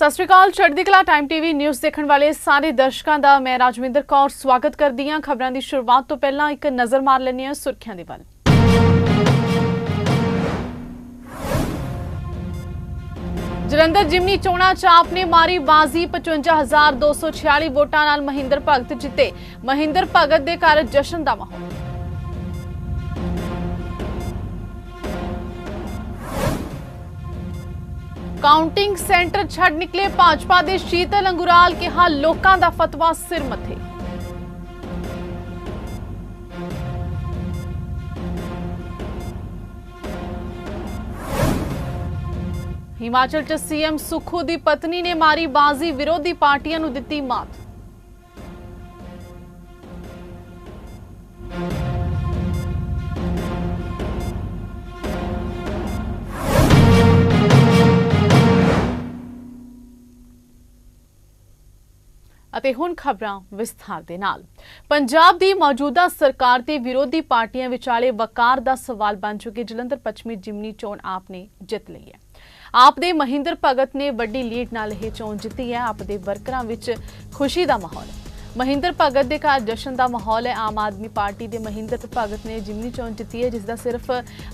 ਸਤਿ ਸ਼੍ਰੀ ਅਕਾਲ, ਚੜ੍ਹਦੀ ਕਲਾ ਟਾਈਮ ਟੀਵੀ ਨਿਊਜ਼ ਦੇਖਣ ਵਾਲੇ ਸਾਰੇ ਦਰਸ਼ਕਾਂ ਦਾ ਮੈਂ ਰਾਜਵਿੰਦਰ ਕੌਰ ਸਵਾਗਤ ਕਰਦੀ ਹਾਂ। ਖਬਰਾਂ ਦੀ ਸ਼ੁਰੂਆਤ ਤੋਂ ਪਹਿਲਾਂ ਇੱਕ ਨਜ਼ਰ ਮਾਰ ਲੈਂਦੇ ਹਾਂ ਸੁਰਖੀਆਂ ਦੇ ਵੱਲ। ਜਲੰਧਰ ਜਿਮਨੀ ਚੋਣਾਂ 'ਚ ਆਪ ਨੇ ਮਾਰੀ ਬਾਜ਼ੀ 55246 ਵੋਟਾਂ ਨਾਲ ਮਹਿੰਦਰ ਭਗਤ ਜਿੱਤੇ। ਮਹਿੰਦਰ ਭਗਤ ਦੇ ਘਰ ਜਸ਼ਨ ਦਾ ਮਾਹੌਲ। ਕਾਊਂਟਿੰਗ ਸੈਂਟਰ ਛੱਡ ਨਿਕਲੇ ਭਾਜਪਾ ਦੇ ਸ਼ੀਤਲ ਅੰਗੁਰਾਲ ਕਿਹਾ ਲੋਕਾਂ ਦਾ ਫਤਵਾ ਸਿਰ ਮੱਥੇ। ਹਿਮਾਚਲ ਚ ਸੀਐਮ ਸੁਖੂ ਦੀ ਪਤਨੀ ਨੇ ਮਾਰੀ ਬਾਜ਼ੀ, ਵਿਰੋਧੀ ਪਾਰਟੀਆਂ ਨੂੰ ਦਿੱਤੀ ਮਾਤ। ਅਤੇ ਹੁਣ ਖਬਰਾਂ ਵਿਸਥਾਰ ਦੇ ਨਾਲ। ਪੰਜਾਬ ਦੀ ਮੌਜੂਦਾ ਸਰਕਾਰ ਤੇ ਵਿਰੋਧੀ ਪਾਰਟੀਆਂ ਵਿਚਾਲੇ ਵਕਾਰ ਦਾ ਸਵਾਲ ਬਣ ਚੁੱਕੀ ਜਲੰਧਰ ਪੱਛਮੀ ਜਿਮਨੀ ਚੋਣ ਆਪ ਨੇ ਜਿੱਤ ਲਈ ਹੈ। ਆਪ ਦੇ ਮਹਿੰਦਰ ਭਗਤ ਨੇ ਵੱਡੀ ਲੀਡ ਨਾਲ ਇਹ ਚੋਣ ਜਿੱਤੀ ਹੈ। ਆਪ ਦੇ ਵਰਕਰਾਂ ਵਿੱਚ ਖੁਸ਼ੀ ਦਾ ਮਾਹੌਲ ਹੈ। ਮਹਿੰਦਰ ਭਗਤ ਦੇ ਘਰ ਜਸ਼ਨ ਦਾ ਮਾਹੌਲ ਹੈ। ਆਮ ਆਦਮੀ ਪਾਰਟੀ ਦੇ ਮਹਿੰਦਰ ਭਗਤ ਨੇ ਜਿਮਨੀ ਚੋਣ ਜਿੱਤੀ ਹੈ ਜਿਸ ਦਾ ਸਿਰਫ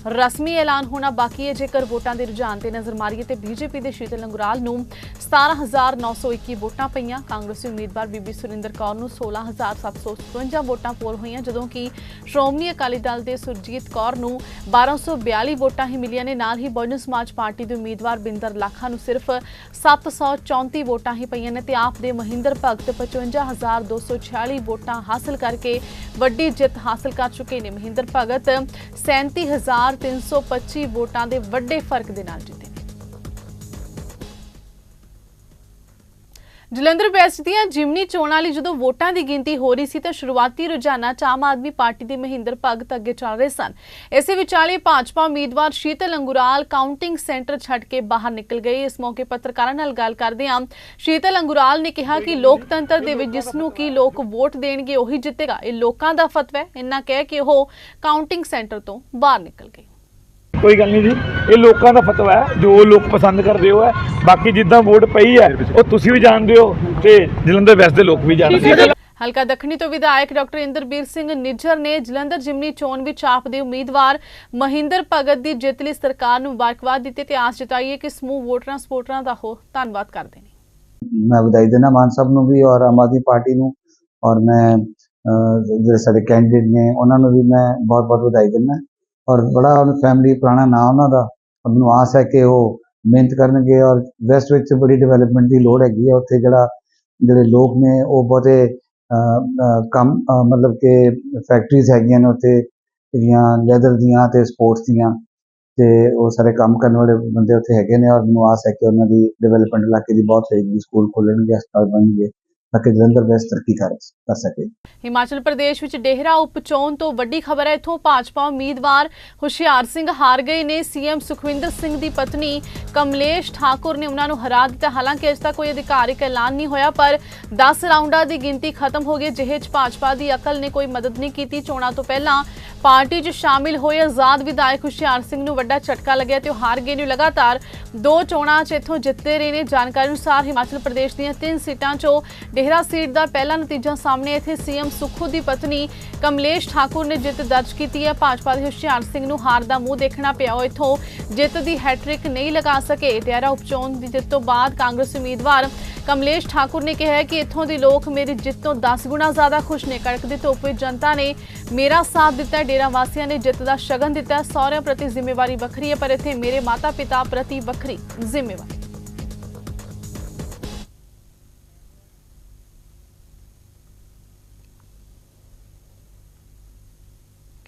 ਰਸਮੀ ਐਲਾਨ ਹੋਣਾ ਬਾਕੀ ਹੈ। ਜੇਕਰ ਵੋਟਾਂ ਦੇ ਰੁਝਾਨ ਤੇ ਨਜ਼ਰ ਮਾਰੀਏ ਤੇ ਬੀਜੇਪੀ ਦੇ ਸ਼ੀਤਲ ਅੰਗੁਰਾਲ ਨੂੰ 17921 ਵੋਟਾਂ ਪਈਆਂ। ਕਾਂਗਰਸੀ ਉਮੀਦਵਾਰ ਬੀਬੀ ਸੁਰਿੰਦਰ ਕੌਰ ਨੂੰ 16757 ਵੋਟਾਂ ਪੋਲ ਹੋਈਆਂ, ਜਦੋਂ ਕਿ ਸ਼੍ਰੋਮਣੀ ਅਕਾਲੀ ਦਲ ਦੇ ਸੁਰਜੀਤ ਕੌਰ ਨੂੰ 1242 ਵੋਟਾਂ ਹੀ ਮਿਲੀਆਂ ਨੇ। ਨਾਲ ਹੀ ਬਹੁਜਨ ਸਮਾਜ ਪਾਰਟੀ ਦੇ ਉਮੀਦਵਾਰ ਬਿੰਦਰ ਲਾਖਾ ਨੂੰ ਸਿਰਫ 734 ਵੋਟਾਂ ਹੀ ਪਈਆਂ ਨੇ ਤੇ ਆਪ ਦੇ ਮਹਿੰਦਰ ਭਗਤ 55246 ਵੋਟਾਂ ਹਾਸਲ ਕਰਕੇ ਵੱਡੀ ਜਿੱਤ ਹਾਸਲ ਕਰ ਚੁੱਕੇ ਨੇ ਮਹਿੰਦਰ ਭਗਤ। 37325 ਵੋਟਾਂ ਦੇ ਵੱਡੇ ਫ਼ਰਕ ਦੇ ਨਾਲ ਜਿੱਤੇ। ਜਲੰਧਰ ਵੈਸਟ ਦੀਆਂ ਜਿਮਨੀ ਚੋਣਾਂ ਲਈ ਜਦੋਂ ਵੋਟਾਂ ਦੀ ਗਿਣਤੀ ਹੋ ਰਹੀ ਸੀ ਤਾਂ ਸ਼ੁਰੂਆਤੀ ਰੁਝਾਨਾਂ 'ਚ ਆਮ ਆਦਮੀ ਪਾਰਟੀ ਦੇ ਮਹਿੰਦਰ ਭਗਤ ਅੱਗੇ ਚੱਲ ਰਹੇ ਸਨ। ਇਸੇ ਵਿਚਾਲੇ ਭਾਜਪਾ ਉਮੀਦਵਾਰ ਸ਼ੀਤਲ ਅੰਗੁਰਾਲ ਕਾਊਂਟਿੰਗ ਸੈਂਟਰ ਛੱਡ ਕੇ ਬਾਹਰ ਨਿਕਲ ਗਏ। ਇਸ ਮੌਕੇ ਪੱਤਰਕਾਰਾਂ ਨਾਲ ਗੱਲ ਕਰਦੇ ਹਾਂ। ਸ਼ੀਤਲ ਅੰਗੁਰਾਲ ਨੇ ਕਿਹਾ ਕਿ ਲੋਕਤੰਤਰ ਦੇ ਵਿੱਚ ਜਿਸ ਨੂੰ ਕੀ ਲੋਕ ਵੋਟ ਦੇਣਗੇ ਉਹੀ ਜਿੱਤੇਗਾ। ਇਹ ਲੋਕਾਂ ਦਾ ਫਤਵਾ ਹੈ। ਇੰਨਾ ਕਹਿ ਕੇ ਉਹ ਕਾਊਂਟਿੰਗ ਸੈਂਟਰ ਤੋਂ ਬਾਹਰ ਨਿਕਲ ਗਏ। ਕੋਈ ਗੱਲ ਨਹੀਂ ਜੀ। ਇਹ ਲੋਕਾਂ ਦਾ ਫਤਵਾ ਹੈ ਜੋ ਲੋਕ ਪਸੰਦ ਕਰਦੇ ਹੋ ਹੈ। ਬਾਕੀ ਜਿੱਦਾਂ ਵੋਟ ਪਈ ਹੈ ਉਹ ਤੁਸੀਂ ਵੀ ਜਾਣਦੇ ਹੋ ਤੇ ਜਲੰਧਰ ਵੈਸਟ ਦੇ ਲੋਕ ਵੀ ਜਾਣਦੇ ਹੋ ਹਲਕਾ ਦੱਖਣੀ ਤੋਂ ਵਿਧਾਇਕ ਡਾਕਟਰ ਇੰਦਰਬੀਰ ਸਿੰਘ ਨਿੱਜਰ ਨੇ ਜਲੰਧਰ ਜਿਮਨੀ ਚੋਣ ਵਿੱਚ ਆਪ ਦੇ ਉਮੀਦਵਾਰ ਮਹਿੰਦਰ ਭਗਤ ਦੀ ਜਿੱਤ ਲਈ ਸਰਕਾਰ ਨੂੰ ਮੁਬਾਰਕਬਾਦ ਦਿੱਤੀ ਤੇ ਆਸ ਜਤਾਈ ਹੈ ਕਿ ਸਮੂਹ ਵੋਟਰਾਂ ਸਪੋਰਟਰਾਂ ਦਾ ਉਹ ਧੰਨਵਾਦ ਕਰਦੇ ਨੇ। ਮੈਂ ਵਧਾਈ ਦੇਣਾ ਮਾਨ ਸਾਹਿਬ ਨੂੰ ਵੀ ਔਰ ਆਮ ਆਦਮੀ ਪਾਰਟੀ ਨੂੰ। ਔਰ ਮੈਂ ਜਿਹੜੇ ਸਾਡੇ ਕੈਂਡੀਡੇਟ ਨੇ ਉਹਨਾਂ ਨੂੰ ਵੀ ਮੈਂ ਬਹੁਤ ਬਹੁਤ ਵਧਾਈ ਦਿੰਦਾ। ਔਰ ਬੜਾ ਫੈਮਿਲੀ ਪੁਰਾਣਾ ਨਾਂ ਉਹਨਾਂ ਦਾ। ਮੈਨੂੰ ਆਸ ਹੈ ਕਿ ਉਹ ਮਿਹਨਤ ਕਰਨਗੇ ਔਰ ਵੈਸਟ ਵਿੱਚ ਬੜੀ ਡਿਵੈਲਪਮੈਂਟ ਦੀ ਲੋੜ ਹੈਗੀ ਹੈ। ਉੱਥੇ ਜਿਹੜਾ, ਜਿਹੜੇ ਲੋਕ ਨੇ, ਉਹ ਬਹੁਤੇ ਕੰਮ ਮਤਲਬ ਕਿ ਫੈਕਟਰੀਜ਼ ਹੈਗੀਆਂ ਨੇ ਉੱਥੇ, ਜਿਹੜੀਆਂ ਲੈਦਰ ਦੀਆਂ ਤੇ ਸਪੋਰਟਸ ਦੀਆਂ। ਤੇ ਉਹ ਸਾਰੇ ਕੰਮ ਕਰਨ ਵਾਲੇ ਬੰਦੇ ਉੱਥੇ ਹੈਗੇ ਨੇ ਔਰ ਮੈਨੂੰ ਆਸ ਹੈ ਕਿ ਉਹਨਾਂ ਦੀ ਡਿਵੈਲਪਮੈਂਟ ਇਲਾਕੇ ਦੀ ਬਹੁਤ ਹੋਏਗੀ ਸਕੂਲ ਖੋਲਣਗੇ ਹਸਪਤਾਲ ਬਣਨਗੇ। ਤਾਂ ਕਿ ਜਲੰਧਰ ਵੈਸਟ ਤਰੱਕੀ ਕਰ ਸਕੇ। ਹਿਮਾਚਲ ਪ੍ਰਦੇਸ਼ ਵਿੱਚ ਡੇਹਰਾ ਉਪਚੋਣ ਤੋਂ ਵੱਡੀ ਖਬਰ ਹੈ। ਇਥੋਂ ਭਾਜਪਾ ਉਮੀਦਵਾਰ ਹੁਸ਼ਿਆਰ ਸਿੰਘ ਹਾਰ ਗਏ ਨੇ। ਸੀਐਮ ਸੁਖਵਿੰਦਰ ਸਿੰਘ ਦੀ ਪਤਨੀ ਕਮਲੇਸ਼ ਠਾਕੁਰ ਨੇ ਉਹਨਾਂ ਨੂੰ ਹਰਾ ਦਿੱਤਾ। ਹਾਲਾਂਕਿ ਅਜੇ ਤੱਕ ਕੋਈ ਅਧਿਕਾਰਿਕ ਐਲਾਨ ਨਹੀਂ ਹੋਇਆ, ਪਰ 10 ਰਾਉਂਡਾਂ ਦੀ ਗਿਣਤੀ ਖਤਮ ਹੋ ਗਈ। ਜਿਹੇ 'ਚ ਭਾਜਪਾ ਦੀ ਅਕਲ ਨੇ ਕੋਈ ਮਦਦ ਨਹੀਂ ਕੀਤੀ। ਚੋਣਾਂ ਤੋਂ ਪਹਿਲਾਂ ਪਾਰਟੀ 'ਚ ਸ਼ਾਮਿਲ ਹੋਏ ਆਜ਼ਾਦ ਵਿਧਾਇਕ ਹੁਸ਼ਿਆਰ ਸਿੰਘ ਨੂੰ ਵੱਡਾ ਝਟਕਾ ਲੱਗਿਆ ਤੇ ਉਹ ਹਾਰ ਗਏ ਨੇ। ਲਗਾਤਾਰ ਦੋ ਚੋਣਾਂ 'ਚ ਇਥੋਂ ਜਿੱਤੇ ਰਹੇ ਨੇ। ਜਾਣਕਾਰੀ ਅਨੁਸਾਰ ਹਿਮਾਚਲ ਪ੍ਰਦੇਸ਼ ਦੀਆਂ ਤਿੰਨ ਸੀਟਾਂ 'ਚੋਂ ਡੇਹਰਾ ਸੀਟ ਦਾ ਪਹਿਲਾ ਨਤੀਜਾ ਸਾਹਮਣੇ ਇੱਥੇ ਸੀਐਮ ਸੁਖੂ ਦੀ ਪਤਨੀ ਕਮਲੇਸ਼ ਠਾਕੁਰ ਨੇ ਜਿੱਤ ਦਰਜ ਕੀਤੀ ਹੈ। ਭਾਜਪਾ ਦੇ ਹੁਸ਼ਿਆਰ ਸਿੰਘ ਨੂੰ ਹਾਰ ਦਾ ਮੂੰਹ ਦੇਖਣਾ ਪਿਆ। ਉਹ ਇਥੋਂ ਜਿੱਤ ਦੀ ਹੈਟ੍ਰਿਕ ਨਹੀਂ ਲਗਾ ਸਕੇ। ਡੇਹਰਾ ਉਪਚੋਣ ਦੀ ਜਿੱਤ ਤੋਂ ਬਾਅਦ ਕਾਂਗਰਸ ਉਮੀਦਵਾਰ ਕਮਲੇਸ਼ ਠਾਕੁਰ ਨੇ ਕਿਹਾ ਕਿ ਇੱਥੋਂ ਦੇ ਲੋਕ ਮੇਰੀ ਜਿੱਤ ਤੋਂ 10 ਗੁਣਾ ਜ਼ਿਆਦਾ ਖੁਸ਼ ਨੇ। ਕੜਕ ਦੀ ਧੁੱਪ ਵਿੱਚ ਜਨਤਾ ਨੇ ਮੇਰਾ ਸਾਥ ਦਿੱਤਾ। ਡੇਰਾ ਵਾਸੀਆਂ ਨੇ ਜਿੱਤ ਦਾ ਸ਼ਗਨ ਦਿੱਤਾ। ਸਹੁਰਿਆਂ ਪ੍ਰਤੀ ਜ਼ਿੰਮੇਵਾਰੀ ਵੱਖਰੀ ਹੈ, ਪਰ ਇੱਥੇ ਮੇਰੇ ਮਾਤਾ ਪਿਤਾ ਪ੍ਰਤੀ ਵੱਖਰੀ ਜ਼ਿੰਮੇਵਾਰੀ।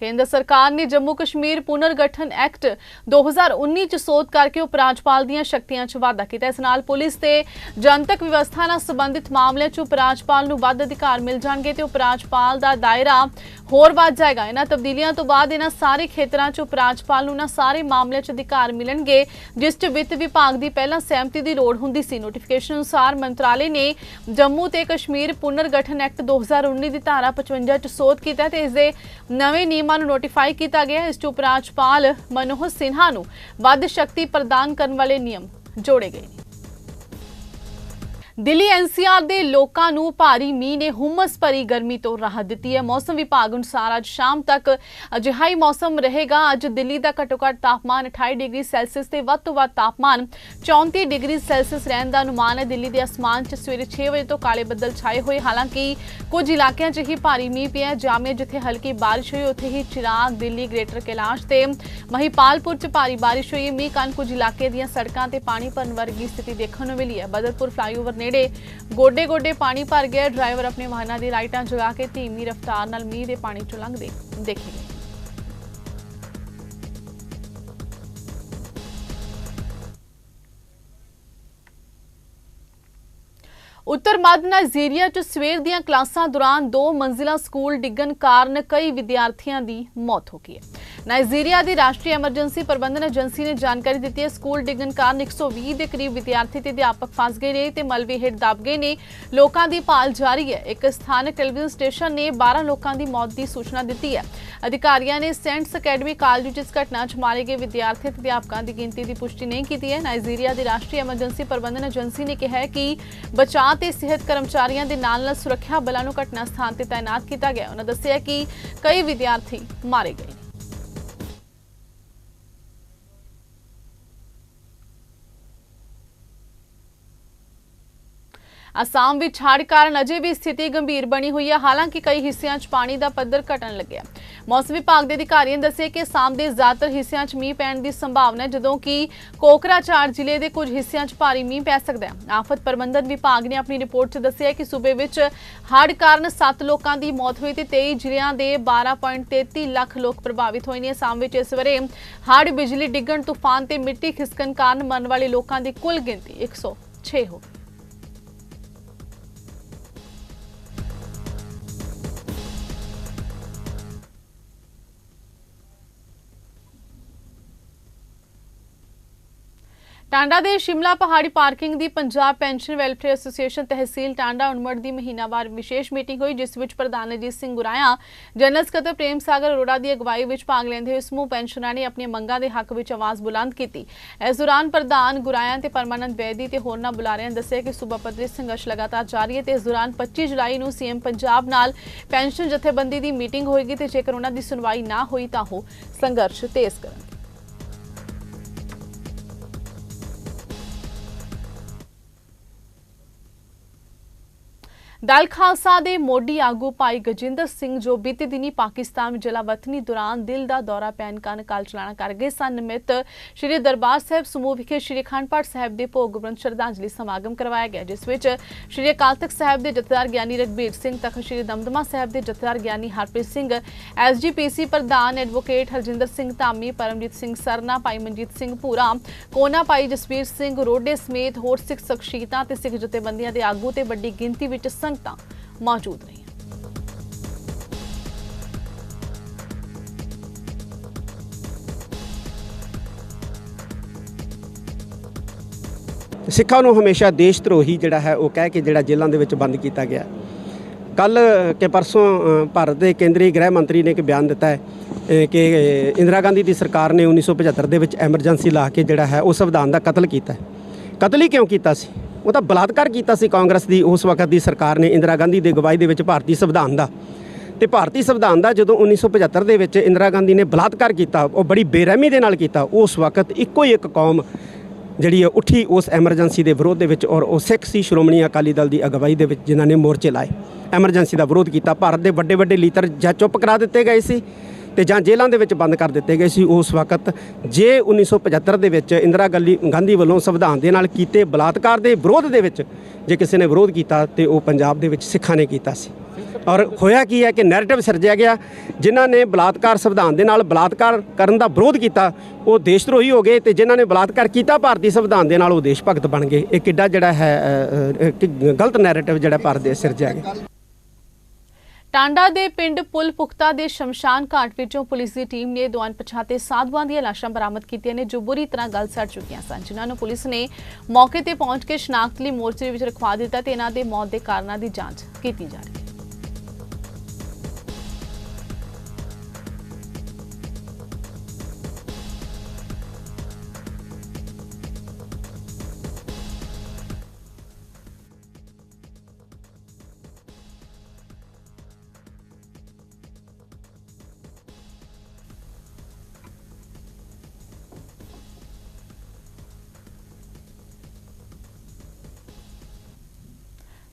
ਕੇਂਦਰ ਸਰਕਾਰ ਨੇ ਜੰਮੂ ਕਸ਼ਮੀਰ ਪੁਨਰ ਗਠਨ ਐਕਟ 2019 ਚ ਸੋਧ ਕਰਕੇ ਉਪ ਰਾਜਪਾਲ ਦੀਆਂ ਸ਼ਕਤੀਆਂ 'ਚ ਵਾਧਾ ਕੀਤਾ। ਇਸ ਨਾਲ ਪੁਲਿਸ ਤੇ ਜਨਤਕ ਵਿਵਸਥਾ ਨਾਲ ਸੰਬੰਧਿਤ ਮਾਮਲਿਆਂ 'ਚ ਉਪ ਰਾਜਪਾਲ ਨੂੰ ਵੱਧ ਅਧਿਕਾਰ ਮਿਲ ਜਾਣਗੇ ਤੇ ਉਪ ਰਾਜਪਾਲ ਦਾ ਦਾਇਰਾ ਹੋਰ ਵੱਧ ਜਾਏਗਾ। ਇਹਨਾਂ ਤਬਦੀਲੀਆਂ ਤੋਂ ਬਾਅਦ ਇਹਨਾਂ ਸਾਰੇ ਖੇਤਰਾਂ 'ਚ ਉਪ ਰਾਜਪਾਲ ਨੂੰ ਨਾ ਸਾਰੇ ਮਾਮਲਿਆਂ 'ਚ ਅਧਿਕਾਰ ਮਿਲਣਗੇ, ਜਿਸ 'ਚ ਵਿੱਤ ਵਿਭਾਗ ਦੀ ਪਹਿਲਾਂ ਸਹਿਮਤੀ ਦੀ ਲੋੜ ਹੁੰਦੀ ਸੀ। ਨੋਟੀਫਿਕੇਸ਼ਨ ਅਨੁਸਾਰ ਮੰਤਰਾਲੇ ਨੇ ਜੰਮੂ ਤੇ ਕਸ਼ਮੀਰ ਪੁਨਰ ਗਠਨ ਐਕਟ 2019 ਦੀ ਧਾਰਾ 55 'ਚ ਸੋਧ ਕੀਤਾ ਤੇ ਇਸ ਦੇ ਨਵੇਂ ਨਿਯਮ ਨੂੰ ਨੋਟੀਫਾਈ ਕੀਤਾ ਗਿਆ ਹੈ। ਇਸ 'ਚ ਉਪ ਰਾਜਪਾਲ ਮਨੋਹਰ ਸਿਨਹਾ ਨੂੰ ਵੱਧ ਸ਼ਕਤੀ ਪ੍ਰਦਾਨ ਕਰਨ ਵਾਲੇ ਨਿਯਮ ਜੋੜੇ ਗਏ ਨੇ ਦਿੱਲੀ ਐਨਸੀਆਰ ਦੇ ਲੋਕਾਂ ਨੂੰ ਭਾਰੀ ਮੀਂਹ ਨੇ ਹੁਮਸ ਭਰੀ ਗਰਮੀ ਤੋਂ ਰਾਹਤ ਦਿੱਤੀ ਹੈ। ਮੌਸਮ ਵਿਭਾਗ ਅਨੁਸਾਰ ਅੱਜ ਸ਼ਾਮ ਤੱਕ ਅਜਿਹਾ ਹੀ ਮੌਸਮ ਰਹੇਗਾ। ਅੱਜ ਦਿੱਲੀ ਦਾ ਘੱਟੋ-ਘੱਟ ਤਾਪਮਾਨ 28 ਡਿਗਰੀ ਸੈਲਸੀਅਸ ਤੇ ਵੱਧ ਤੋਂ ਵੱਧ ਤਾਪਮਾਨ 34 ਡਿਗਰੀ ਸੈਲਸੀਅਸ ਰਹਿਣ ਦਾ ਅਨੁਮਾਨ ਹੈ। ਦਿੱਲੀ ਦੇ ਅਸਮਾਨ 'ਚ ਸਵੇਰੇ 6 ਵਜੇ ਤੋਂ ਕਾਲੇ ਬੱਦਲ ਛਾਏ ਹੋਏ। ਹਾਲਾਂਕਿ ਕੁਝ ਇਲਾਕਿਆਂ 'ਚ ਹੀ ਭਾਰੀ ਮੀਂਹ ਪਿਆ ਜਾਮੇ ਜਿੱਥੇ ਹਲਕੀ ਬਾਰਿਸ਼ ਹੋਈ, ਉੱਥੇ ਹੀ ਚਿਰਾਗ, ਦਿੱਲੀ, ਗ੍ਰੇਟਰ ਕੈਲਾਸ਼ ਤੇ ਮਹੀਪਾਲਪੁਰ 'ਚ ਭਾਰੀ ਬਾਰਿਸ਼ ਹੋਈ ਮੀਂਹ ਕਾਰਨ ਕੁਝ ਇਲਾਕੇ ਦੀਆਂ ਸੜਕਾਂ ਤੇ ਪਾਣੀ ਭਰਨ ਵਰਗੀ ਸਥਿਤੀ ਦੇਖਣ ਨੂੰ ਮਿਲੀ ਹੈ। ਬਦਲਪੁਰ ਫਲਾਈਓਵਰ ਨੇ ਨੇੜੇ ਗੋਡੇ-ਗੋਡੇ ਪਾਣੀ ਭਰ ਗਿਆ। ਡਰਾਈਵਰ ਆਪਣੇ ਵਾਹਨਾਂ ਦੀ ਲਾਈਟਾਂ ਜਗਾ ਕੇ ਧੀਮੀ ਰਫ਼ਤਾਰ ਨਾਲ ਮੀਂਹ ਦੇ ਪਾਣੀ ਚੋਂ ਲੰਘਦੇ ਦੇਖੇ ਉੱਤਰ ਮੱਧ ਨਾਈਜੀਰੀਆ 'ਚ ਸਵੇਰ ਦੀਆਂ ਕਲਾਸਾਂ ਦੌਰਾਨ ਦੋ ਮੰਜ਼ਿਲਾ ਸਕੂਲ ਡਿੱਗਣ ਕਾਰਨ ਕਈ ਵਿਦਿਆਰਥੀਆਂ ਦੀ ਮੌਤ ਹੋ ਗਈ ਹੈ। ਨਾਈਜੀਰੀਆ ਦੀ ਰਾਸ਼ਟਰੀ ਐਮਰਜੈਂਸੀ ਪ੍ਰਬੰਧਨ ਏਜੰਸੀ ਨੇ ਜਾਣਕਾਰੀ ਦਿੱਤੀ ਹੈ, ਸਕੂਲ ਡਿੱਗਣ ਕਾਰਨ 120 ਦੇ ਕਰੀਬ ਵਿਦਿਆਰਥੀ ਤੇ ਅਧਿਆਪਕ ਫਸ ਗਏ ਨੇ ਤੇ ਮਲਬੇ ਹੇਠ ਦਬ ਗਏ ਨੇ। ਲੋਕਾਂ ਦੀ ਭਾਲ ਜਾਰੀ ਹੈ। ਇੱਕ ਸਥਾਨਕ ਟੈਲੀਵਿਜ਼ਨ ਸਟੇਸ਼ਨ ਨੇ 12 ਲੋਕਾਂ ਦੀ ਮੌਤ ਦੀ ਸੂਚਨਾ ਦਿੱਤੀ ਹੈ। ਅਧਿਕਾਰੀਆਂ ਨੇ ਸੈਂਟਸ ਅਕੈਡਮੀ ਕਾਲਜ ਵਿੱਚ ਇਸ ਘਟਨਾ 'ਚ ਮਾਰੇ ਗਏ ਵਿਦਿਆਰਥੀ ਤੇ ਅਧਿਆਪਕਾਂ ਦੀ ਗਿਣਤੀ ਦੀ ਪੁਸ਼ਟੀ ਨਹੀਂ ਕੀਤੀ ਹੈ। ਨਾਈਜੀਰੀਆ ਦੀ ਰਾਸ਼ਟਰੀ ਐਮਰਜੈਂਸੀ ਪ੍ਰਬੰਧਨ ਏਜੰਸੀ ਨੇ ਕਿਹਾ ਹੈ ਕਿ ਬਚਾਅ ਤੇ ਸਿਹਤ ਕਰਮਚਾਰੀਆਂ ਦੇ ਨਾਲ ਨਾਲ ਸੁਰੱਖਿਆ ਬਲਾਂ ਨੂੰ ਘਟਨਾ ਸਥਾਨ ਤੇ ਤਾਇਨਾਤ ਕੀਤਾ ਗਿਆ। ਉਹਨਾਂ ਦੱਸਿਆ ਕਿ ਕਈ ਵਿਦਿਆਰਥੀ ਮਾਰੇ ਗਏ ਨੇ ਅਸਾਮ ਵਿੱਚ ਹੜ੍ਹ ਕਾਰਨ ਅਜੇ ਵੀ ਸਥਿਤੀ ਗੰਭੀਰ ਬਣੀ ਹੋਈ ਹੈ। ਹਾਲਾਂਕਿ ਕਈ ਹਿੱਸਿਆਂ 'ਚ ਪਾਣੀ ਦਾ ਪੱਧਰ ਘਟਣ ਲੱਗਿਆ ਮੌਸਮ ਵਿਭਾਗ ਦੇ ਅਧਿਕਾਰੀਆਂ ਨੇ ਦੱਸਿਆ ਕਿ ਅਸਾਮ ਦੇ ਜ਼ਿਆਦਾਤਰ ਹਿੱਸਿਆਂ 'ਚ ਮੀਂਹ ਪੈਣ ਦੀ ਸੰਭਾਵਨਾ ਹੈ, ਜਦੋਂ ਕਿ ਕੋਕਰਾਚਾਰ ਜ਼ਿਲ੍ਹੇ ਦੇ ਕੁਝ ਹਿੱਸਿਆਂ 'ਚ ਭਾਰੀ ਮੀਂਹ ਪੈ ਸਕਦਾ ਹੈ। ਆਫਤ ਪ੍ਰਬੰਧਨ ਵਿਭਾਗ ਨੇ ਆਪਣੀ ਰਿਪੋਰਟ 'ਚ ਦੱਸਿਆ ਕਿ ਸੂਬੇ ਵਿੱਚ ਹੜ੍ਹ ਕਾਰਨ 7 ਲੋਕਾਂ ਦੀ ਮੌਤ ਹੋਈ ਤੇ 23 ਜ਼ਿਲ੍ਹਿਆਂ ਦੇ 12.33 ਲੱਖ ਲੋਕ ਪ੍ਰਭਾਵਿਤ ਹੋਏ ਨੇ। ਅਸਾਮ ਵਿੱਚ ਇਸ ਵਰੇ ਹੜ੍ਹ, ਬਿਜਲੀ ਡਿੱਗਣ, ਤੂਫਾਨ ਤੇ ਮਿੱਟੀ ਖਿਸਕਣ ਕਾਰਨ ਮਰਨ ਵਾਲੇ ਲੋਕਾਂ ਦੀ ਕੁੱਲ ਗਿਣਤੀ 106 ਹੋ ਗਈ। ਟਾਂਡਾ ਦੇ ਸ਼ਿਮਲਾ ਪਹਾੜੀ ਪਾਰਕਿੰਗ ਦੀ Punjab pension welfare association tehsil Tanda ਉਨਮੜ ਦੀ ਮਹੀਨਾਵਾਰ ਵਿਸ਼ੇਸ਼ ਮੀਟਿੰਗ ਹੋਈ, ਜਿਸ ਵਿੱਚ ਪ੍ਰਧਾਨ ਅਜੀਤ ਸਿੰਘ ਗੁਰਾਇਆ, ਜਨਰਲ ਸਕੱਤਰ ਪ੍ਰੇਮ ਸਾਗਰ ਅਰੋੜਾ ਦੀ ਅਗਵਾਈ ਵਿੱਚ ਭਾਗ ਲੈਂਦੇ ਹੋਏ ਸਮੂਹ ਪੈਨਸ਼ਨਰਾਂ ਨੇ ਆਪਣੀਆਂ ਮੰਗਾਂ ਦੇ ਹੱਕ ਵਿੱਚ ਆਵਾਜ਼ ਬੁਲੰਦ ਕੀਤੀ। ਇਸ ਦੌਰਾਨ ਪ੍ਰਧਾਨ ਗੁਰਾਇਆ ਤੇ ਪਰਮਾਨੰਦ ਬੈਦੀ ਤੇ ਹੋਰਨਾਂ ਬੁਲਾਰਿਆਂ ਨੇ ਦੱਸਿਆ ਕਿ ਸੂਬਾ ਪੱਧਰੀ ਸੰਘਰਸ਼ ਲਗਾਤਾਰ ਜਾਰੀ ਹੈ ਤੇ ਇਸ ਦੌਰਾਨ 25 ਜੁਲਾਈ ਨੂੰ ਸੀਐਮ ਪੰਜਾਬ ਨਾਲ ਪੈਨਸ਼ਨ ਜਥੇਬੰਦੀ ਦੀ ਮੀਟਿੰਗ ਹੋਏਗੀ ਤੇ ਜੇਕਰ ਉਹਨਾਂ ਦੀ ਸੁਣਵਾਈ ਨਾ ਹੋਈ ਤਾਂ ਉਹ ਸੰਘਰਸ਼ ਤੇਜ਼ ਕਰਨਗੇ ਦਲ ਖਾਲਸਾ ਦੇ ਮੋਢੀ ਆਗੂ ਭਾਈ ਗਜਿੰਦਰ ਸਿੰਘ ਜੋ ਬੀਤੇ ਦਿਨੀ ਪਾਕਿਸਤਾਨ ਵਿੱਚ ਜਲਾਵਤਨੀ ਦੌਰਾਨ ਦਿਲ ਦਾ ਦੌਰਾ ਪੈਣ ਕਾਰਨ ਕਾਲ ਚਲਾਣਾ ਕਰ ਗਏ ਸਨ, ਨਿਮਿਤ ਸ਼੍ਰੀ ਦਰਬਾਰ ਸਾਹਿਬ ਸਮੂਹ ਵਿਖੇ ਸ਼੍ਰੀ ਅਖੰਡ ਪਾਠ ਸਾਹਿਬ ਦੇ ਭੋਗ ਉਪਰੰਤ ਸ਼ਰਧਾਂਜਲੀ ਸਮਾਗਮ ਕਰਵਾਇਆ ਗਿਆ, ਜਿਸ ਵਿੱਚ ਸ਼੍ਰੀ ਅਕਾਲ ਤਖਤ ਸਾਹਿਬ ਦੇ ਜਥੇਦਾਰ ਗਿਆਨੀ ਰਗਬੀਰ ਸਿੰਘ ਤਖਤ ਸ਼੍ਰੀ ਦਮਦਮਾ ਸਾਹਿਬ ਦੇ ਜਥੇਦਾਰ ਗਿਆਨੀ ਹਰਪ੍ਰੀਤ ਸਿੰਘ ਐਸਜੀਪੀਸੀ ਪ੍ਰਧਾਨ ਐਡਵੋਕੇਟ ਹਰਜਿੰਦਰ ਸਿੰਘ ਧਾਮੀ, ਪਰਮਜੀਤ ਸਿੰਘ ਸਰਨਾ, ਭਾਈ ਮਨਜੀਤ ਸਿੰਘ ਭੂਰਾ, ਕੋਨਾ ਭਾਈ ਜਸਵੀਰ ਸਿੰਘ ਰੋਡੇ ਸਮੇਤ ਹੋਰ ਸਿੱਖ ਸ਼ਖਸੀਅਤਾਂ ਤੇ ਸਿੱਖ ਜਥੇਬੰਦੀਆਂ ਦੇ ਆਗੂ ਤੇ ਵੱਡੀ ਗਿਣਤੀ ਵਿੱਚ ਸੰਗਤਾਂ ਮੌਜੂਦ ਰਹੀਆਂ। ਸਿੱਖਾਂ ਨੂੰ ਹਮੇਸ਼ਾ ਦੇਸ਼ ਧਰੋਹੀ ਜਿਹੜਾ ਹੈ ਉਹ ਕਹਿ ਕੇ ਜਿਹੜਾ ਜੇਲ੍ਹਾਂ ਦੇ ਵਿੱਚ ਬੰਦ ਕੀਤਾ ਗਿਆ। ਕੱਲ ਕਿ ਪਰਸੋਂ ਭਾਰਤ ਦੇ ਕੇਂਦਰੀ ਗ੍ਰਹਿ ਮੰਤਰੀ ਨੇ ਇੱਕ ਬਿਆਨ ਦਿੱਤਾ ਹੈ ਕਿ ਇੰਦਰਾ ਗਾਂਧੀ ਦੀ ਸਰਕਾਰ ਨੇ 1975 ਦੇ ਵਿੱਚ ਐਮਰਜੈਂਸੀ ਲਾ ਕੇ ਜਿਹੜਾ ਹੈ ਉਹ ਸੰਵਿਧਾਨ ਦਾ ਕਤਲ ਕੀਤਾ ਹੈ। ਕਤਲ ਹੀ ਕਿਉਂ ਕੀਤਾ ਸੀ? ਉਹ ਤਾਂ ਬਲਾਤਕਾਰ ਕੀਤਾ ਸੀ ਕਾਂਗਰਸ ਦੀ, ਉਸ ਵਕਤ ਦੀ ਸਰਕਾਰ ਨੇ ਇੰਦਰਾ ਗਾਂਧੀ ਦੀ ਅਗਵਾਈ ਦੇ ਵਿੱਚ ਭਾਰਤੀ ਸੰਵਿਧਾਨ ਦਾ। ਤੇ ਭਾਰਤੀ ਸੰਵਿਧਾਨ ਦਾ ਜਦੋਂ 1975 ਦੇ ਵਿੱਚ ਇੰਦਰਾ ਗਾਂਧੀ ਨੇ ਬਲਾਤਕਾਰ ਕੀਤਾ, ਉਹ ਬੜੀ ਬੇਰਹਿਮੀ ਦੇ ਨਾਲ ਕੀਤਾ, ਉਸ ਵਕਤ ਇੱਕੋ ਹੀ ਇੱਕ ਕੌਮ ਜਿਹੜੀ ਹੈ, ਉੱਠੀ ਉਸ ਐਮਰਜੈਂਸੀ ਦੇ ਵਿਰੋਧ ਦੇ ਵਿੱਚ ਔਰ ਉਹ ਸਿੱਖ ਸੀ, ਸ਼੍ਰੋਮਣੀ ਅਕਾਲੀ ਦਲ ਦੀ ਅਗਵਾਈ ਦੇ ਵਿੱਚ ਜਿਨ੍ਹਾਂ ਨੇ ਮੋਰਚੇ ਲਾਏ। ਐਮਰਜੈਂਸੀ ਦਾ ਵਿਰੋਧ ਕੀਤਾ, ਭਾਰਤ ਦੇ ਵੱਡੇ ਵੱਡੇ ਲੀਡਰ ਜਾਂ ਚੁੱਪ ਕਰਾ ਦਿੱਤੇ ਗਏ ਸੀ। ਤੇ ਜਾਂ ਜੇਲ੍ਹਾਂ ਦੇ ਵਿੱਚ ਬੰਦ ਕਰ ਦਿੱਤੇ ਗਏ ਸੀ ਉਸ ਵਕਤ। ਜੇ 1975 ਦੇ ਵਿੱਚ ਇੰਦਰਾ ਗਾਂਧੀ ਗਾਂਧੀ ਵੱਲੋਂ ਸੰਵਿਧਾਨ ਦੇ ਨਾਲ ਕੀਤੇ ਬਲਾਤਕਾਰ ਦੇ ਵਿਰੋਧ ਦੇ ਵਿੱਚ ਜੇ ਕਿਸੇ ਨੇ ਵਿਰੋਧ ਕੀਤਾ ਤੇ ਉਹ ਪੰਜਾਬ ਦੇ ਵਿੱਚ ਸਿੱਖਾਂ ਨੇ ਕੀਤਾ ਸੀ। ਔਰ ਹੋਇਆ ਕੀ ਹੈ ਕਿ ਨੈਰੇਟਿਵ ਸਿਰਜਿਆ ਗਿਆ, ਜਿਨ੍ਹਾਂ ਨੇ ਬਲਾਤਕਾਰ ਸੰਵਿਧਾਨ ਦੇ ਨਾਲ ਬਲਾਤਕਾਰ ਕਰਨ ਦਾ ਵਿਰੋਧ ਕੀਤਾ, ਉਹ ਦੇਸ਼ ਧਰੋਹੀ ਹੋ ਗਏ ਤੇ ਜਿਨ੍ਹਾਂ ਨੇ ਬਲਾਤਕਾਰ ਕੀਤਾ ਭਾਰਤੀ ਸੰਵਿਧਾਨ ਦੇ ਨਾਲ ਉਹ ਦੇਸ਼ ਭਗਤ ਬਣ ਗਏ। ਇਹ ਕਿੱਡਾ ਜਿਹੜਾ ਹੈ ਕਿ ਗਲਤ ਨੈਰੇਟਿਵ ਜਿਹੜਾ ਭਾਰਤ ਦੇ ਸਿਰਜਿਆ ਗਿਆ। ਟਾਂਡਾ ਦੇ ਪਿੰਡ ਪੁਲ ਪੁਖਤਾ ਦੇ ਸ਼ਮਸ਼ਾਨ ਘਾਟ ਵਿੱਚੋਂ ਪੁਲਿਸ ਦੀ ਟੀਮ ਨੇ ਦੋ ਅਣਪਛਾਤੇ ਸਾਧੂਆਂ ਦੀਆਂ ਲਾਸ਼ਾਂ ਬਰਾਮਦ ਕੀਤੀਆਂ ਨੇ, ਜੋ ਬੁਰੀ ਤਰ੍ਹਾਂ ਗਲ ਸੜ ਚੁੱਕੀਆਂ ਸਨ, ਜਿਨ੍ਹਾਂ ਨੂੰ ਪੁਲਿਸ ਨੇ ਮੌਕੇ ਤੇ ਪਹੁੰਚ ਕੇ ਸ਼ਨਾਖਤ ਲਈ ਮੋਰਚੇ ਵਿੱਚ ਰਖਵਾ ਦਿੱਤਾ ਤੇ ਇਹਨਾਂ ਦੇ ਮੌਤ ਦੇ ਕਾਰਨਾਂ ਦੀ ਜਾਂਚ ਕੀਤੀ ਜਾ ਰਹੀ ਹੈ।